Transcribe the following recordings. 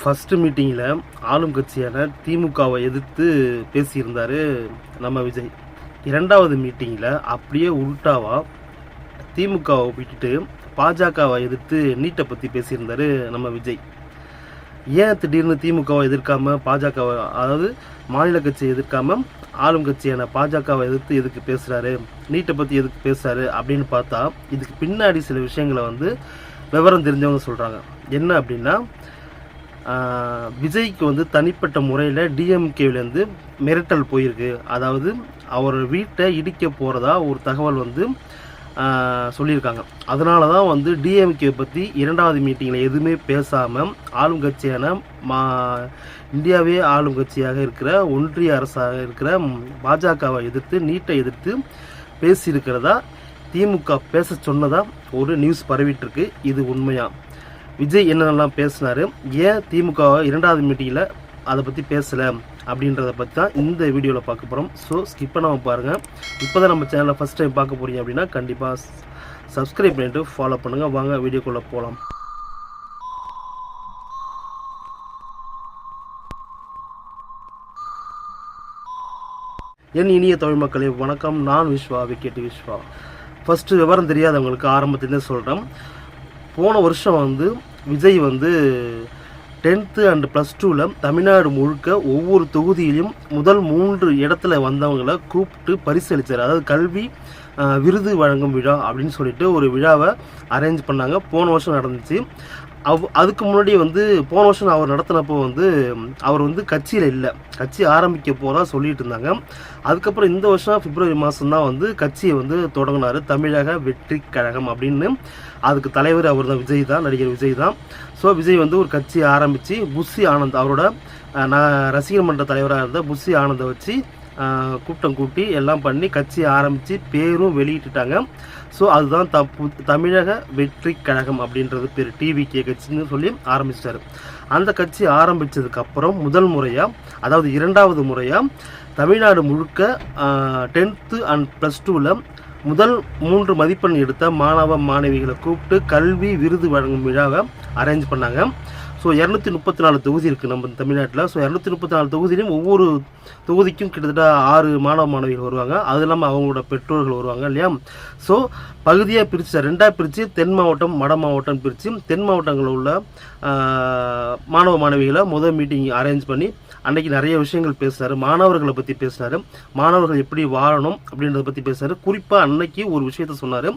First மீட்டிங்கில் ஆளும் கட்சியான திமுகவை எதிர்த்து பேசியிருந்தார் நம்ம விஜய். இரண்டாவது மீட்டிங்கில் அப்படியே உல்டாவா திமுகவை விட்டுட்டு பாஜகவை எதிர்த்து நீட்டை பற்றி பேசியிருந்தார் நம்ம விஜய். ஏன் திடீர்னு திமுகவை எதிர்க்காம பாஜகவை அதாவது மாநில கட்சியை எதிர்க்காம ஆளும் கட்சியான பாஜகவை எதிர்த்து எதுக்கு பேசுகிறாரு நீட்டை பற்றி எதுக்கு பேசுகிறாரு அப்படின்னு பார்த்தா இதுக்கு பின்னாடி சில விஷயங்களை வந்து விவரம் தெரிஞ்சவங்க சொல்கிறாங்க என்ன அப்படின்னா விஜய்க்கு வந்து தனிப்பட்ட முறையில் டிஎம்கேவிலேருந்து மிரட்டல் போயிருக்கு. அதாவது அவர் வீட்டை இடிக்க போகிறதா ஒரு தகவல் வந்து சொல்லியிருக்காங்க. அதனால தான் வந்து டிஎம்கே பற்றி இரண்டாவது மீட்டிங்கில் எதுவுமே பேசாமல் ஆளும் கட்சியான மா இந்தியாவே ஆளும் கட்சியாக இருக்கிற ஒன்றிய அரசாக இருக்கிற பாஜகவை எதிர்த்து நீட்டை எதிர்த்து பேசியிருக்கிறதா திமுக பேச சொன்னதாக ஒரு நியூஸ் பரவிட்டிருக்கு இது உண்மையாக விஜய் என்னென்னலாம் பேசினாரு ஏன் திமுக இரண்டாவது மீட்டிங்கில் அதை பற்றி பேசலை அப்படின்றத பற்றி தான் இந்த வீடியோவில் பார்க்க போகிறோம் ஸோ ஸ்கிப் பண்ணாமல் பாருங்கள் இப்போ தான் நம்ம சேனலை ஃபஸ்ட் டைம் பார்க்க போகிறீங்க அப்படின்னா கண்டிப்பாக சப்ஸ்கிரைப் பண்ணிவிட்டு ஃபாலோ பண்ணுங்கள் வாங்க வீடியோக்குள்ளே போகலாம் என் இனிய தமிழ் மக்களே வணக்கம். நான் விஸ்வா விக்கெட் விஸ்வா. ஃபஸ்ட்டு விவரம் தெரியாதவங்களுக்கு ஆரம்பத்துலேருந்தே சொல்கிறேன் போன வருஷம் வந்து விஜய் வந்து டென்த்து அண்ட் ப்ளஸ் டூவில் தமிழ்நாடு முழுக்க ஒவ்வொரு தொகுதியிலும் முதல் மூன்று இடத்துல வந்தவங்களை கூப்பிட்டு பரிசளித்தார் அதாவது கல்வி விருது வழங்கும் விழா அப்படின்னு சொல்லிட்டு ஒரு விழாவை அரேஞ்ச் பண்ணாங்க. போன வருஷம் நடந்துச்சு. அவ் அதுக்கு முன்னாடி வந்து போன வருஷம் அவர் நடத்தினப்போ வந்து அவர் வந்து கட்சியில் இல்லை. கட்சி ஆரம்பிக்க போகிறா சொல்லிட்டு இருந்தாங்க. அதுக்கப்புறம் இந்த வருஷம் பிப்ரவரி மாதம் தான் வந்து கட்சியை வந்து தொடங்கினார் தமிழக வெற்றி கழகம் அப்படின்னு. அதுக்கு தலைவர் அவர் தான் விஜய் தான் நடிகர் விஜய் தான். ஸோ விஜய் வந்து ஒரு கட்சி ஆரம்பித்து புஷி ஆனந்த் அவரோட நான் ரசிகர் மன்ற தலைவராக இருந்த புஷி ஆனந்தை வச்சு கூட்டம் கூட்டி எல்லாம் பண்ணி கட்சி ஆரம்பித்து பேரும் வெளியிட்டுட்டாங்க. ஸோ அதுதான் தப்பு. தமிழக வெற்றி கழகம் அப்படின்றது பேர். டிவிகே கட்சின்னு சொல்லி ஆரம்பிச்சிட்டாரு. அந்த கட்சி ஆரம்பித்ததுக்கப்புறம் முதல் முறையாக அதாவது இரண்டாவது முறையாக தமிழ்நாடு முழுக்க டென்த்து அண்ட் ப்ளஸ் டூவில் முதல் மூன்று மதிப்பெண் எடுத்த மாணவ மாணவிகளை கூப்பிட்டு கல்வி விருது வழங்கும் விழாவை அரேஞ்ச் பண்ணாங்க. ஸோ இரநூத்தி முப்பத்தி நாலு தொகுதி இருக்குது நம்ம தமிழ்நாட்டில். ஸோ இரநூத்தி முப்பத்தி நாலு தொகுதியிலையும் ஒவ்வொரு தொகுதிக்கும் கிட்டத்தட்ட ஆறு மாணவ மாணவிகள் வருவாங்க. அது இல்லாமல் அவங்களோட பெற்றோர்கள் வருவாங்க இல்லையா? ஸோ பகுதியாக பிரித்து ரெண்டாக பிரித்து தென் மாவட்டம் வட மாவட்டம் பிரித்து தென் மாவட்டங்களில் உள்ள மாணவ மாணவிகளை முதல் மீட்டிங் அரேஞ்ச் பண்ணி அன்றைக்கி நிறைய விஷயங்கள் பேசுகிறார் மாணவர்களை பற்றி பேசினாரு மாணவர்கள் எப்படி வாழணும் அப்படின்றத பற்றி பேசுகிறாரு குறிப்பாக அன்னைக்கு ஒரு விஷயத்த சொன்னார்.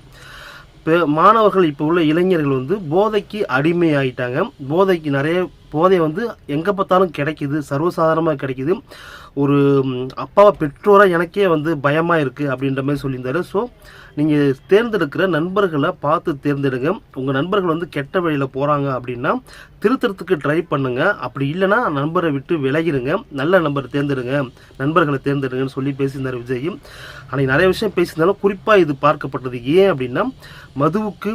மாணவர்கள் இப்போ உள்ள இளைஞர்கள் வந்து போதைக்கு அடிமை ஆகிட்டாங்க போதைக்கு நிறைய போதை வந்து எங்கே பார்த்தாலும் கிடைக்குது சர்வசாதாரணமாக கிடைக்குது. ஒரு அப்பாவை பெற்றோராக எனக்கே வந்து பயமாக இருக்குது அப்படின்ற மாதிரி சொல்லியிருந்தாரு. ஸோ நீங்கள் தேர்ந்தெடுக்கிற நண்பர்களை பார்த்து தேர்ந்தெடுங்க. உங்கள் நண்பர்கள் வந்து கெட்ட வழியில் போகிறாங்க அப்படின்னா திருத்தறத்துக்கு ட்ரை பண்ணுங்கள் அப்படி இல்லைன்னா நண்பரை விட்டு விலகிடுங்க நல்ல நண்பரை தேர்ந்தெடுங்க. நண்பர்களை தேர்ந்தெடுங்கன்னு சொல்லி பேசியிருந்தார் விஜய். அன்றைக்கி நிறைய விஷயம் பேசியிருந்தாலும் குறிப்பாக இது பார்க்கப்பட்டது. ஏன் அப்படின்னா மதுவுக்கு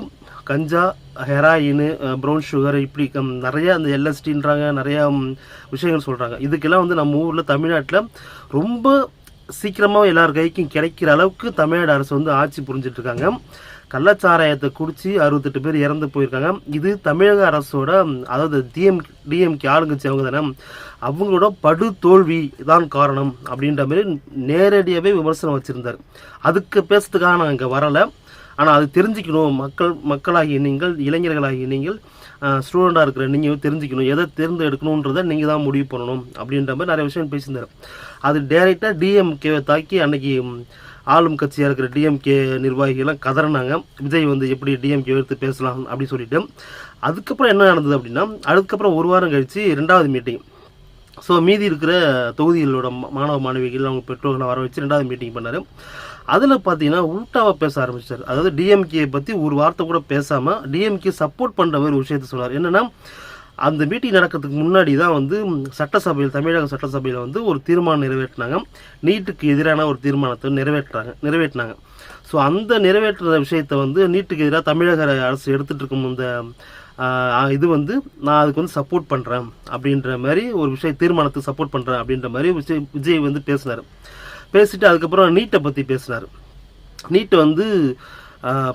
கஞ்சா ஹெராயின் ப்ரௌன் சுகர் இப்படி கம், நிறைய அந்த எல்எஸ்டின்றாங்க நிறையா விஷயங்கள் சொல்கிறாங்க இதுக்கெல்லாம் வந்து நம்ம ஊரில் தமிழ்நாட்டில் ரொம்ப சீக்கிரமாக எல்லார் கைக்கும் கிடைக்கிற அளவுக்கு தமிழ்நாடு அரசு வந்து ஆட்சி புரிஞ்சிட்டு இருக்காங்க கள்ளச்சாராயத்தை குடிச்சு அறுபத்தெட்டு பேர் இறந்து போயிருக்காங்க. இது தமிழக அரசோட அதாவது டிஎம் டிஎம்கே ஆளுங்கட்சி அவங்க தானே அவங்களோட படு தோல்வி தான் காரணம் அப்படின்ற மாதிரி நேரடியாகவே விமர்சனம் வச்சுருந்தார். அதுக்கு பேசுறதுக்காக நான் இங்கே வரலை. ஆனால் அது தெரிஞ்சுக்கணும். மக்கள் மக்களாகிய நீங்கள் இளைஞர்களாகிய நீங்கள் ஸ்டூடெண்டாக இருக்கிற நீங்கள் தெரிஞ்சுக்கணும். எதை தேர்ந்தெடுக்கணுன்றதை நீங்கள் தான் முடிவு பண்ணணும் அப்படின்ற மாதிரி நிறைய விஷயம் பேசியிருந்தார். அது டேரெக்டாக டிஎம்கேவை தாக்கி அன்னைக்கு ஆளும் கட்சியாக இருக்கிற டிஎம்கே நிர்வாகிகள்லாம் கதறினாங்க. விஜய் வந்து எப்படி டிஎம்கே எடுத்து பேசலாம் அப்படின்னு சொல்லிட்டு. அதுக்கப்புறம் என்ன நடந்தது அப்படின்னா அதுக்கப்புறம் ஒரு வாரம் கழித்து ரெண்டாவது மீட்டிங் ஸோ மீதி இருக்கிற தொகுதிகளோட மாணவ மாணவிகள் அவங்க பெற்றோர்களை வர வச்சு ரெண்டாவது மீட்டிங் பண்ணார். அதில் பார்த்தீங்கன்னா உல்டாவாக பேச ஆரம்பிச்சார். அதாவது டிஎம்கே பற்றி ஒரு வார்த்தை கூட பேசாமல் டிஎம்கே சப்போர்ட் பண்ணுற மாதிரி ஒரு விஷயத்த சொன்னார். என்னென்னா அந்த மீட்டிங் நடக்கிறதுக்கு முன்னாடி தான் வந்து சட்டசபையில் தமிழக சட்டசபையில் வந்து ஒரு தீர்மானம் நிறைவேற்றினாங்க. நீட்டுக்கு எதிரான ஒரு தீர்மானத்தை நிறைவேற்றுறாங்க நிறைவேற்றினாங்க. ஸோ அந்த நிறைவேற்றுற விஷயத்தை வந்து நீட்டுக்கு எதிராக தமிழக அரசு எடுத்துகிட்டு இருக்கும் இந்த இது வந்து நான் அதுக்கு வந்து சப்போர்ட் பண்ணுறேன் அப்படின்ற மாதிரி ஒரு விஷய தீர்மானத்துக்கு சப்போர்ட் பண்ணுறேன் அப்படின்ற மாதிரி விஜய் விஜய் வந்து பேசினார். பேசிட்டு அதுக்கப்புறம் நீட்டை பற்றி பேசினார். நீட் வந்து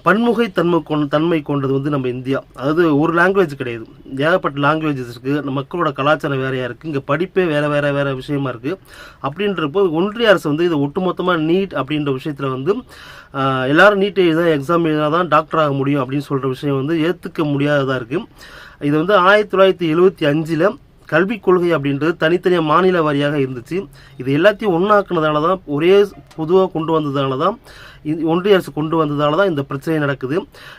பன்முகை தன்மை கொண் தன்மை கொண்டது வந்து நம்ம இந்தியா. அதாவது ஒரு லாங்குவேஜ் கிடையாது. ஏகப்பட்ட லாங்குவேஜஸ் இருக்குது மக்களோட கலாச்சாரம் வேறையாக இருக்குது இங்கே படிப்பே வேறு வேறு வேறு விஷயமா இருக்குது அப்படின்றப்போ ஒன்றிய அரசு வந்து இதை ஒட்டுமொத்தமாக நீட் அப்படின்ற விஷயத்தில் வந்து எல்லாரும் நீட் எழுத எக்ஸாம் எழுதினா தான் டாக்டர் ஆக முடியும் அப்படின்னு சொல்கிற விஷயம் வந்து ஏற்றுக்க முடியாததாக இருக்குது இது வந்து ஆயிரத்தி தொள்ளாயிரத்தி எழுபத்தி அஞ்சில் கல்விக் கொள்கை அப்படின்றது தனித்தனியாக மாநில வாரியாக இருந்துச்சு. இது எல்லாத்தையும் ஒன்றாக்குனதால தான் ஒரே பொதுவாக கொண்டு வந்ததால தான் இது ஒன்றிய அரசு கொண்டு வந்ததால தான் இந்த பிரச்சனை நடக்குது.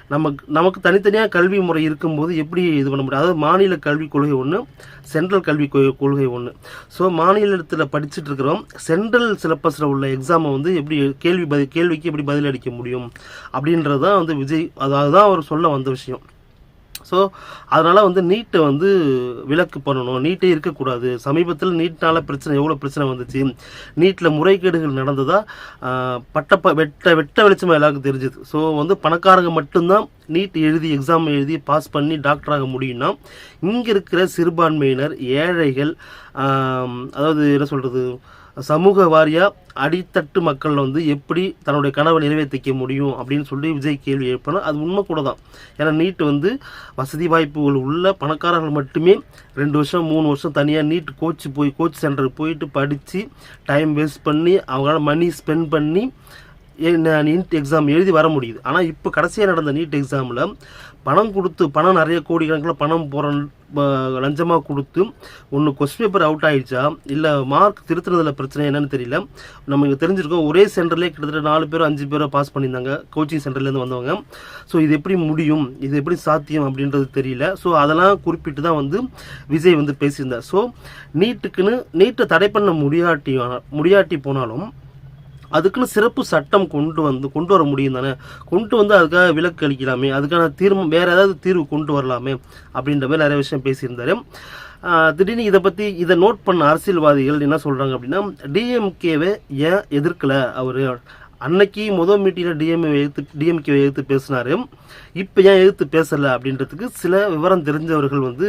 நமக்கு நமக்கு தனித்தனியாக கல்வி முறை இருக்கும்போது எப்படி இது பண்ண முடியும்? அதாவது மாநில கல்விக் கொள்கை ஒன்று சென்ட்ரல் கல்விக் கொ- கொள்கை ஒன்று ஸோ மாநிலத்தில் படிச்சுட்டு இருக்கிறோம். சென்ட்ரல் சிலபஸில் உள்ள எக்ஸாமை வந்து எப்படி கேள்வி பதில் கேள்விக்கு எப்படி பதிலளிக்க முடியும்? அப்படின்றது தான் வந்து விஜய் அதாவது தான் அவர் சொல்ல வந்த விஷயம். ஸோ அதனால் வந்து நீட்டை வந்து விலக்கு பண்ணணும். நீட்டே இருக்கக்கூடாது. சமீபத்தில் நீட்னால பிரச்சனை எவ்வளோ பிரச்சனை வந்துச்சு? நீட்டில் முறைகேடுகள் நடந்ததா? பட்டப்ப வெட்ட வெட்ட வெளிச்சமாக எல்லாருக்கும் தெரிஞ்சுது. ஸோ வந்து பணக்காரங்க மட்டும்தான் நீட் எழுதி எக்ஸாம் எழுதி பாஸ் பண்ணி டாக்டராக முடியும்னா இங்கே இருக்கிற சிறுபான்மையினர் ஏழைகள் அதாவது என்ன சொல்கிறது சமூக வாரியாக அடித்தட்டு மக்கள் வந்து எப்படி தன்னுடைய கனவை நிறைவேற்றிக்க முடியும் அப்படின்னு சொல்லி விஜய் கேள்வி எழுப்பினா அது உண்மை கூட தான் ஏன்னா நீட் வந்து வசதி வாய்ப்புகள் உள்ள பணக்காரர்கள் மட்டுமே ரெண்டு வருஷம் மூணு வருஷம் தனியாக நீட் கோச் போய் கோச் சென்டருக்கு போயிட்டு படித்து டைம் வேஸ்ட் பண்ணி அவங்களால மணி ஸ்பெண்ட் பண்ணி நீட் எக்ஸாம் எழுதி வர முடியுது. ஆனால் இப்போ கடைசியாக நடந்த நீட் எக்ஸாமில் பணம் கொடுத்து பணம் நிறைய கோடிக்கணக்கில் பணம் போகிற லஞ்சமாக கொடுத்து ஒன்று கொஸ்டின் பேப்பர் அவுட் ஆகிடுச்சா இல்லை மார்க் திருத்துறதுல பிரச்சனை என்னன்னு தெரியல. நமக்கு தெரிஞ்சிருக்கோம் ஒரே சென்டர்லேயே கிட்டத்தட்ட நாலு பேரோ அஞ்சு பேரோ பாஸ் பண்ணியிருந்தாங்க. கோச்சிங் சென்டர்லேருந்து வந்தவங்க. ஸோ இது எப்படி முடியும்? இது எப்படி சாத்தியம் அப்படின்றது தெரியல. ஸோ அதெல்லாம் குறிப்பிட்டு தான் வந்து விஜய் வந்து பேசியிருந்தார். ஸோ நீட்டுக்குன்னு நீட்டை தடை பண்ண முடியாட்டி முடியாட்டி போனாலும் அதுக்குன்னு சிறப்பு சட்டம் கொண்டு வந்து கொண்டு வர முடியும் தானே? கொண்டு வந்து அதுக்காக விலக்கு அளிக்கலாமே அதுக்கான தீர்வு வேற ஏதாவது தீர்வு கொண்டு வரலாமே அப்படின்ற மாதிரி நிறைய விஷயம் பேசியிருந்தாரு. திடீர்னு இதை பற்றி இதை நோட் பண்ண அரசியல்வாதிகள் என்ன சொல்கிறாங்க அப்படின்னா டிஎம்கேவை ஏன் எதிர்க்கலை? அவர் அன்னைக்கு முதல் மீட்டிங்கில் டிஎம்ஏ எதிர்த்து டிஎம்கே எதிர்த்து பேசினாரு. இப்போ ஏன் எதிர்த்து பேசலை அப்படின்றதுக்கு சில விவரம் தெரிஞ்சவர்கள் வந்து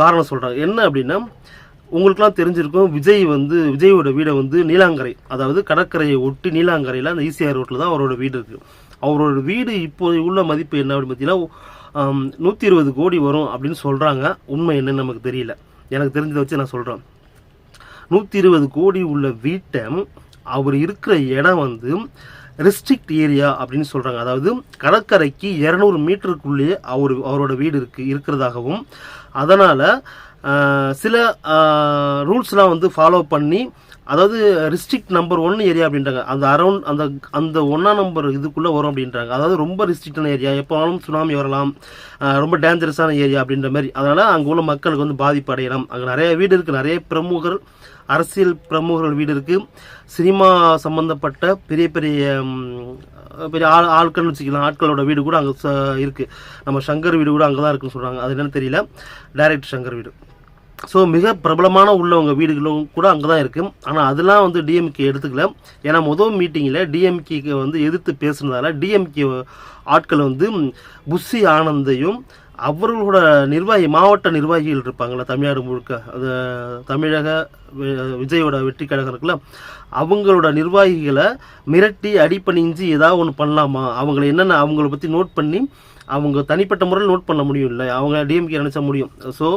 காரணம் சொல்கிறாங்க என்ன அப்படின்னா உங்களுக்குலாம் தெரிஞ்சிருக்கும் விஜய் வந்து விஜயோட வீடை வந்து நீலாங்கரை அதாவது கடற்கரையை ஒட்டி நீலாங்கரையில் அந்த ஈசிஆர் ரோட்டில் தான் அவரோட வீடு இருக்குது அவரோட வீடு இப்போ உள்ள மதிப்பு என்ன அப்படின்னு பார்த்தீங்கன்னா நூற்றி இருபது கோடி வரும் அப்படின்னு சொல்கிறாங்க உண்மை என்னன்னு நமக்கு தெரியல. எனக்கு தெரிஞ்சதை வச்சு நான் சொல்கிறேன் நூற்றி இருபது கோடி உள்ள வீட்டை அவர் இருக்கிற இடம் வந்து ரெஸ்ட்ரிக்ட் ஏரியா அப்படின்னு சொல்கிறாங்க அதாவது கடற்கரைக்கு இரநூறு மீட்டருக்குள்ளேயே அவர் அவரோட வீடு இருக்கு இருக்கிறதாகவும் அதனால் சில ரூல்ஸ்லாம் வந்து ஃபாலோ பண்ணி அதாவது ரிஸ்ட்ரிக்ட் நம்பர் ஒன் ஏரியா அப்படின்றாங்க. அந்த அரௌண்ட் அந்த அந்த ஒன்றா நம்பர் இதுக்குள்ளே வரும் அப்படின்றாங்க. அதாவது ரொம்ப ரிஸ்ட்ரிக்டான ஏரியா எப்போனாலும் சுனாமி வரலாம். ரொம்ப டேஞ்சரஸான ஏரியா அப்படின்ற மாதிரி. அதனால் அங்கே உள்ள மக்களுக்கு வந்து பாதிப்பு அடையலாம். அங்கே நிறைய வீடு இருக்குது நிறைய பிரமுகர் அரசியல் பிரமுகர்கள் வீடு இருக்குது சினிமா சம்மந்தப்பட்ட பெரிய பெரிய பெரிய ஆள் ஆட்கள்னு வச்சுக்கலாம். ஆட்களோட வீடு கூட அங்கே இருக்குது நம்ம சங்கர் வீடு கூட அங்கே தான் இருக்குன்னு சொல்கிறாங்க அது என்னன்னு தெரியல. டைரக்ட் சங்கர் வீடு. ஸோ மிக பிரபலமான உள்ளவங்க வீடுகளும் கூட அங்கே தான் இருக்குது ஆனால் அதெல்லாம் வந்து டிஎம்கே எடுத்துக்கல. ஏன்னா முதல் மீட்டிங்கில் டிஎம்கேக்கு வந்து எதிர்த்து பேசுனதால டிஎம்கே ஆட்கள் வந்து புஷி ஆனந்தையும் அவர்களோட நிர்வாகி மாவட்ட நிர்வாகிகள் இருப்பாங்கள்ல தமிழ்நாடு முழுக்க. அது தமிழக விஜயோட வெற்றி கழகம் இருக்குல்ல அவங்களோட நிர்வாகிகளை மிரட்டி அடிப்பணிஞ்சு ஏதாவது ஒன்று பண்ணலாமா? அவங்கள என்னென்ன அவங்கள பற்றி நோட் பண்ணி அவங்க தனிப்பட்ட முறையில் நோட் பண்ண முடியும் இல்லை? அவங்க டிஎம்கே நினச்சா முடியும். ஸோ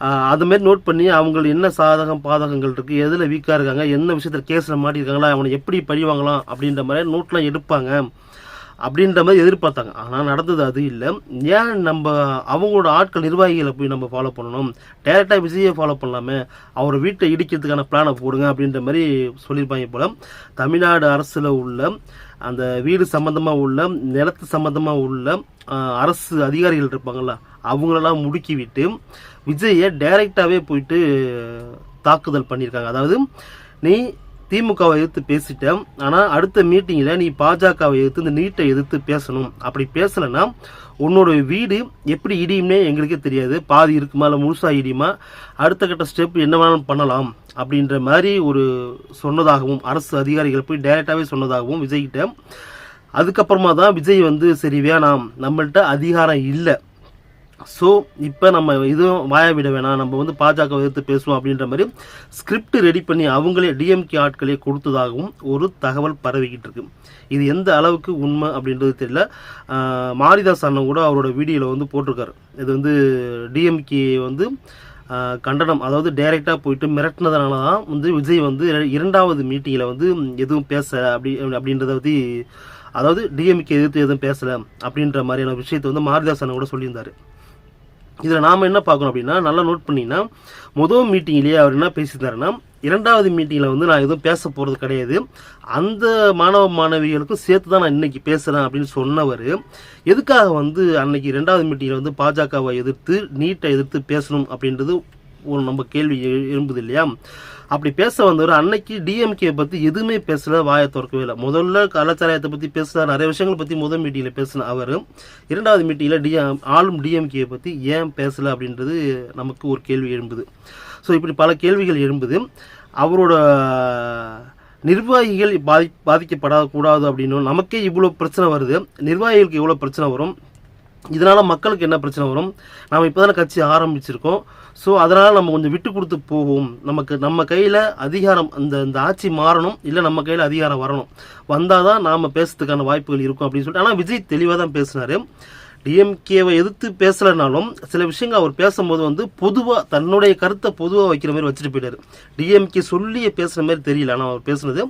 அதுமாரி நோட் பண்ணி அவங்க என்ன சாதகம் பாதகங்கள் இருக்குது எதில் வீக்காக இருக்காங்க என்ன விஷயத்தில் கேஸில் மாட்டியிருக்காங்களா அவனை எப்படி பழி வாங்கலாம் அப்படின்ற மாதிரி நோட்லாம் எடுப்பாங்க. அப்படின்ற மாதிரி எதிர்பார்த்தாங்க. ஆனால் நடந்தது அது இல்லை. ஏன் நம்ம அவங்களோட ஆட்கள் நிர்வாகிகளை போய் நம்ம ஃபாலோ பண்ணணும்? டேரெக்டாக விஜயை ஃபாலோ பண்ணலாமே. அவர் வீட்டை இடிக்கிறதுக்கான பிளானை போடுங்க அப்படின்ற மாதிரி சொல்லியிருப்பாங்க போல. தமிழ்நாடு அரசில் உள்ள அந்த வீடு சம்மந்தமாக உள்ள நிலத்து சம்மந்தமாக உள்ள அரசு அதிகாரிகள் இருப்பாங்கள்ல அவங்களெல்லாம் முடுக்கி விட்டு விஜயை டைரெக்டாகவே போயிட்டு தாக்குதல் பண்ணியிருக்காங்க. அதாவது நீ திமுகவை எதிர்த்து பேசிட்டேன். ஆனால் அடுத்த மீட்டிங்கில் நீ பாஜகவை எதிர்த்து இந்த நீட்டை எதிர்த்து பேசணும். அப்படி பேசலைன்னா உன்னோட வீடு எப்படி இடியும்னே எங்களுக்கே தெரியாது. பாதி இருக்குமா இல்லை முழுசாக இடியுமா? அடுத்த கட்ட ஸ்டெப் என்ன வேணாலும் பண்ணலாம் அப்படின்ற மாதிரி ஒரு சொன்னதாகவும் அரசு அதிகாரிகள் போய் டைரெக்டாகவே சொன்னதாகவும் விஜய்கிட்ட. அதுக்கப்புறமா தான் விஜய் வந்து சரி வேணாம். நம்மள்கிட்ட அதிகாரம் இல்லை. ஸோ இப்போ நம்ம இதுவும் வாய விட வேணாம். நம்ம வந்து பாஜக எதிர்த்து பேசுவோம் அப்படின்ற மாதிரி ஸ்கிரிப்ட் ரெடி பண்ணி அவங்களே டிஎம்கே ஆட்களே கொடுத்ததாகவும் ஒரு தகவல் பரவிக்கிட்டு இருக்கு. இது எந்த அளவுக்கு உண்மை அப்படின்றது தெரியல. மாரிதாஸ் அண்ணன் கூட அவரோட வீடியோவில் வந்து போட்டிருக்காரு. இது வந்து டிஎம்கே வந்து கண்டனம் அதாவது டைரெக்டாக போயிட்டு மிரட்டினதுனால தான் வந்து விஜய் வந்து இரண்டாவது மீட்டிங்கில் வந்து எதுவும் பேச அப்படி அப்படின்றத பற்றி அதாவது டிஎம்கே எதிர்த்து எதுவும் பேசலை அப்படின்ற மாதிரியான விஷயத்தை வந்து மாரிதாஸ் அண்ணன் கூட சொல்லியிருந்தாரு. இதில் நாம் என்ன பார்க்கணும் அப்படின்னா நல்லா நோட் பண்ணிங்கன்னா முதல் மீட்டிங்லேயே அவர் என்ன பேசியிருந்தாருன்னா இரண்டாவது மீட்டிங்கில் வந்து நான் எதுவும் பேச போகிறது கிடையாது. அந்த மாணவ மாணவிகளுக்கும் சேர்த்து தான் நான் இன்றைக்கி பேசுகிறேன் அப்படின்னு சொன்னவர் எதுக்காக வந்து அன்னைக்கு ரெண்டாவது மீட்டிங்கில் வந்து பாஜகவை எதிர்த்து நீட்டை எதிர்த்து பேசணும் அப்படின்றது ஒரு நம்ம கேள்வி எழும்புது இல்லையா? அப்படி பேச வந்தவர் அன்னைக்கு டிஎம்கே பற்றி எதுவுமே பேசல வாயை திறக்கவே இல்லை. முதல்ல கலாச்சாரத்தை பற்றி பேசுகிறார் நிறைய விஷயங்களை பற்றி முதல் மீட்டிங்கில் பேசின அவர். இரண்டாவது மீட்டிங்கில் டிஎம் ஆளும் டிஎம்கே பற்றி ஏன் பேசலை அப்படின்றது நமக்கு ஒரு கேள்வி எழும்புது. ஸோ இப்படி பல கேள்விகள் எழும்புது. அவரோட நிர்வாகிகள் பாதி பாதிக்கப்படக்கூடாது அப்படின்னு நமக்கே இவ்வளோ பிரச்சனை வருது. நிர்வாகிகளுக்கு இவ்வளோ பிரச்சனை வரும். இதனால் மக்களுக்கு என்ன பிரச்சனை வரும்? நாம் இப்போ தானே கட்சி ஆரம்பிச்சிருக்கோம். ஸோ அதனால் நம்ம கொஞ்சம் விட்டு கொடுத்து போவோம். நமக்கு நம்ம கையில் அதிகாரம் அந்த இந்த ஆட்சி மாறணும். இல்லை நம்ம கையில் அதிகாரம் வரணும். வந்தால் தான் நாம் பேசுறதுக்கான வாய்ப்புகள் இருக்கும் அப்படின்னு சொல்லிட்டு. ஆனால் விஜய் தெளிவாக தான் பேசினார். டிஎம்கேவை எதிர்த்து பேசலைனாலும் சில விஷயங்கள் அவர் பேசும்போது வந்து பொதுவாக தன்னுடைய கருத்தை பொதுவாக வைக்கிற மாதிரி வச்சுட்டு போயிட்டார். டிஎம்கே சொல்லியே பேசுகிற மாதிரி தெரியல. ஆனால் அவர் பேசுனது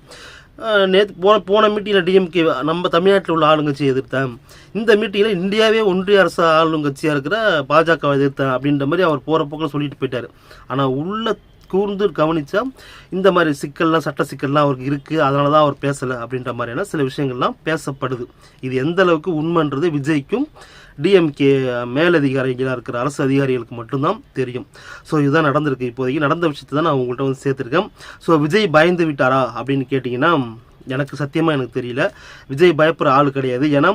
நேற்று போன போன மீட்டிங்கில் டிஎம்கே நம்ம தமிழ்நாட்டில் உள்ள ஆளுங்கட்சியை எதிர்த்தேன். இந்த மீட்டிங்கில் இந்தியாவே ஒன்றிய அரசு ஆளுங்கட்சியாக இருக்கிற பாஜகவை எதிர்த்தேன் அப்படின்ற மாதிரி அவர் போகிற போக்கில் சொல்லிட்டு போயிட்டார். ஆனால் உள்ள கூர்ந்து கவனித்தா இந்த மாதிரி சிக்கல்லாம் சட்ட சிக்கல்லாம் அவருக்கு இருக்குது அதனால தான் அவர் பேசலை அப்படின்ற மாதிரியான சில விஷயங்கள்லாம் பேசப்படுது. இது எந்த அளவுக்கு உண்மைன்றது விஜய்க்கும் டிஎம்கே மேலதிகாரிகளாக இருக்கிற அரசு அதிகாரிகளுக்கு மட்டும்தான் தெரியும். ஸோ இதுதான் நடந்திருக்கு. இப்போதைக்கு நடந்த விஷயத்தை தான் நான் உங்கள்கிட்ட வந்து சேர்த்துருக்கேன். ஸோ விஜய் பயந்து விட்டாரா அப்படின்னு கேட்டிங்கன்னா எனக்கு சத்தியமாக எனக்கு தெரியல. விஜய் பயப்படுற ஆள் கிடையாது. ஏன்னா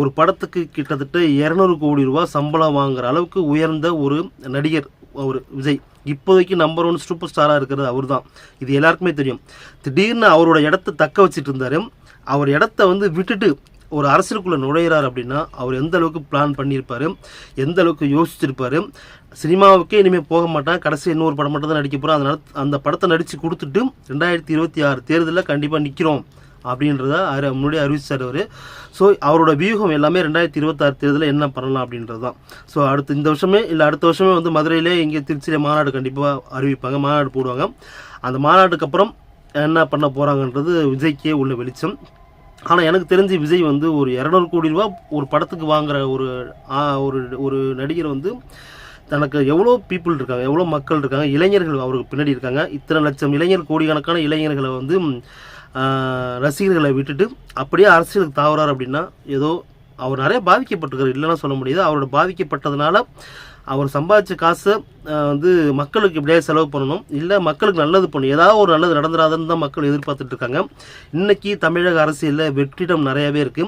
ஒரு படத்துக்கு கிட்டத்தட்ட இரநூறு கோடி ரூபா சம்பளம் வாங்குற அளவுக்கு உயர்ந்த ஒரு நடிகர் அவர் விஜய். இப்போதைக்கு நம்பர் ஒன் சூப்பர் ஸ்டாராக இருக்கிறது அவர் தான் இது எல்லாருக்குமே தெரியும். திடீர்னு அவரோட இடத்த தக்க வச்சுட்டு இருந்தாரு. அவர் இடத்த வந்து விட்டுட்டு ஒரு அரசியலுக்குள்ளே நுழையிறார் அப்படின்னா அவர் எந்த அளவுக்கு பிளான் பண்ணியிருப்பாரு? எந்த அளவுக்கு யோசிச்சிருப்பார்? சினிமாவுக்கே இனிமேல் போக மாட்டான். கடைசி இன்னொரு படம் மட்டும் தான் நடிக்க போகிறோம் அதனால அந்த படத்தை நடித்து கொடுத்துட்டு ரெண்டாயிரத்தி இருபத்தி ஆறு தேர்தலில் கண்டிப்பாக நிற்கிறோம் அப்படின்றத அவர் முன்னாடியே அறிவிச்சார் அவர். ஸோ அவரோட வியூகம் எல்லாமே ரெண்டாயிரத்தி இருபத்தாறு தேர்தலில் என்ன பண்ணலாம் அப்படின்றது தான். ஸோ அடுத்து இந்த வருஷமே இல்லை அடுத்த வருஷமே வந்து மதுரையிலே இங்கே திருச்சியில் மாநாடு கண்டிப்பாக அறிவிப்பாங்க. மாநாடு போடுவாங்க. அந்த மாநாட்டுக்கு அப்புறம் என்ன பண்ண போகிறாங்கன்றது விஜய்க்கே உள்ள வெளிச்சம். ஆனால் எனக்கு தெரிஞ்சு விஜய் வந்து ஒரு இரநூறு கோடி ரூபா ஒரு படத்துக்கு வாங்குற ஒரு ஒரு ஒரு நடிகர் வந்து தனக்கு எவ்வளோ பீப்புள் இருக்காங்க எவ்வளோ மக்கள் இருக்காங்க இளைஞர்கள் அவருக்கு பின்னாடி இருக்காங்க. இத்தனை லட்சம் இளைஞர் கோடிக்கணக்கான இளைஞர்களை வந்து ரசிகர்களை விட்டுட்டு அப்படியே அரசியலுக்கு தாவறார் அப்படின்னா ஏதோ அவர் நிறைய பாதிக்கப்பட்டிருக்காரு. இல்லைன்னா சொல்ல முடியாது. அவரோட பாதிக்கப்பட்டதுனால அவர் சம்பாதிச்ச காசை வந்து மக்களுக்கு இப்படியே செலவு பண்ணணும். இல்லை மக்களுக்கு நல்லது பண்ணணும். ஏதாவது ஒரு நல்லது நடந்துடாதுன்னு தான் மக்கள் எதிர்பார்த்துட்டு இருக்காங்க. இன்னைக்கு தமிழக அரசியலில் வெற்றிடம் நிறையவே இருக்கு.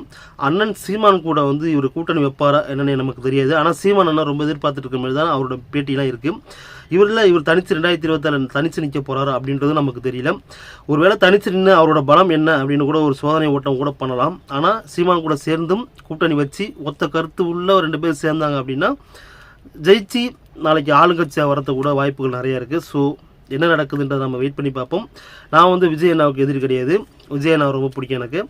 அண்ணன் சீமான் கூட வந்து இவர் கூட்டணி வைப்பாரா என்னன்னு நமக்கு தெரியாது. ஆனால் சீமான் அண்ணன் ரொம்ப எதிர்பார்த்துட்டு இருக்க மாதிரி தான் அவரோட பேட்டிலாம் இருக்குது இவரில் இவர் தனிச்சு ரெண்டாயிரத்தி இருபத்தாறு தனிச்சு நிற்க போகிறாரு அப்படின்றது நமக்கு தெரியல. ஒருவேளை தனிச்சு நின்று அவரோட பலம் என்ன அப்படின்னு கூட ஒரு சோதனை ஓட்டம் கூட பண்ணலாம். ஆனால் சீமான் கூட சேர்ந்தும் கூட்டணி வச்சு ஒத்த கருத்து உள்ள ரெண்டு பேர் சேர்ந்தாங்க அப்படின்னா ஜெயிச்சு நாளைக்கு ஆளுங்கட்சியாக வரது கூட வாய்ப்புகள் நிறைய இருக்குது ஸோ என்ன நடக்குதுன்றதை நம்ம வெயிட் பண்ணி பார்ப்போம். நான் வந்து விஜய் அண்ணாவுக்கு எதிர் கிடையாது. விஜய் அண்ணா ரொம்ப பிடிக்கும் எனக்கு.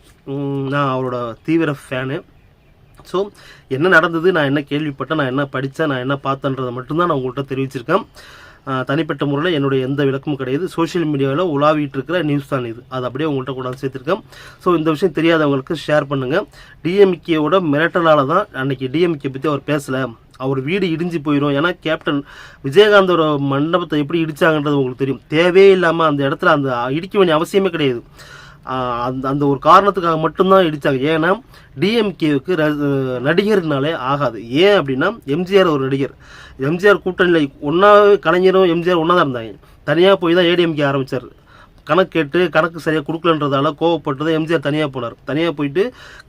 நான் அவரோட தீவிர ஃபேனு ஸோ என்ன நடந்தது நான் என்ன கேள்விப்பட்டேன் நான் என்ன படித்தேன் நான் என்ன பார்த்தேன்றதை மட்டும்தான் நான் உங்கள்கிட்ட தெரிவிச்சிருக்கேன். தனிப்பட்ட முறையில் என்னுடைய எந்த விளக்கமும் கிடையாது. சோஷியல் மீடியாவில் உலாவிட்டு இருக்கிற நியூஸ் தான் இது. அது அப்படியே உங்கள்கிட்ட கூட சேர்த்துருக்கேன். ஸோ இந்த விஷயம் தெரியாதவங்களுக்கு ஷேர் பண்ணுங்கள் டிஎம்கேவோட மிரட்டலால் தான் அன்னைக்கு டிஎம்கே பற்றி அவர் பேசலை. அவர் வீடு இடிஞ்சு போயிடும் ஏன்னா கேப்டன் விஜயகாந்தோட மண்டபத்தை எப்படி இடிச்சாங்கன்றது உங்களுக்கு தெரியும். தேவையே இல்லாமல் அந்த இடத்துல அந்த இடிக்க வேண்டிய அவசியமே கிடையாது. அந்த அந்த ஒரு காரணத்துக்காக மட்டும்தான் இடித்தாங்க ஏன்னா டிஎம்கேவுக்கு நடிகர்னாலே ஆகாது. ஏன் அப்படின்னா எம்ஜிஆர் ஒரு நடிகர். எம்ஜிஆர் கூட்டணியில் ஒன்றாவே கலைஞரும் எம்ஜிஆர் ஒன்றா தான் இருந்தாங்க. தனியாக போய் தான் ஏடிஎம்கே ஆரம்பித்தார் கணக்கு கேட்டு கணக்கு சரியாக கொடுக்கலன்றதால கோவப்பட்டது எம்ஜிஆர் தனியாக போனார். தனியாக போயிட்டு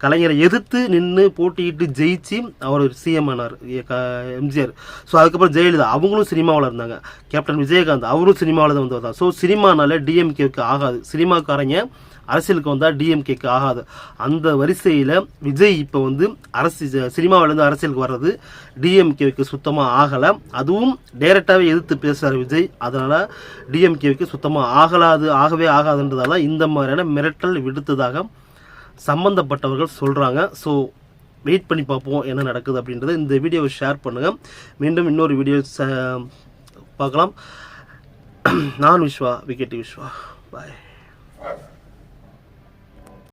கலைஞரை எதிர்த்து நின்று போட்டியிட்டு ஜெயிச்சு அவர் சிஎம் ஆனார் எ- க- எம்ஜிஆர் ஸோ அதுக்கப்புறம் ஜெயலலிதா. அவங்களும் சினிமாவில் இருந்தாங்க. கேப்டன் விஜயகாந்த் அவரும் சினிமாவில் தான் வந்தவர் தான். ஸோ சினிமானால டிஎம்கேவுக்கு ஆகாது. சினிமாக்காரங்க அரசியலுக்கு வந்தால் டிஎம்கேக்கு ஆகாது. அந்த வரிசையில் விஜய் இப்போ வந்து அரசு சினிமாவிலேருந்து அரசியலுக்கு வர்றது டிஎம்கேவுக்கு சுத்தமாக ஆகலை. அதுவும் டைரெக்டாகவே எதிர்த்து பேசுகிறார் விஜய். அதனால் டிஎம்கேவுக்கு சுத்தமாக ஆகலாது ஆகவே ஆகாதுன்றதால இந்த மாதிரியான மிரட்டல் விடுத்ததாக சம்பந்தப்பட்டவர்கள் சொல்கிறாங்க ஸோ வெயிட் பண்ணி பார்ப்போம் என்ன நடக்குது அப்படின்றத இந்த வீடியோவை ஷேர் பண்ணுங்கள் மீண்டும் இன்னொரு வீடியோ பார்க்கலாம். நான் விஸ்வா விக்கெட் விஸ்வா. பாய்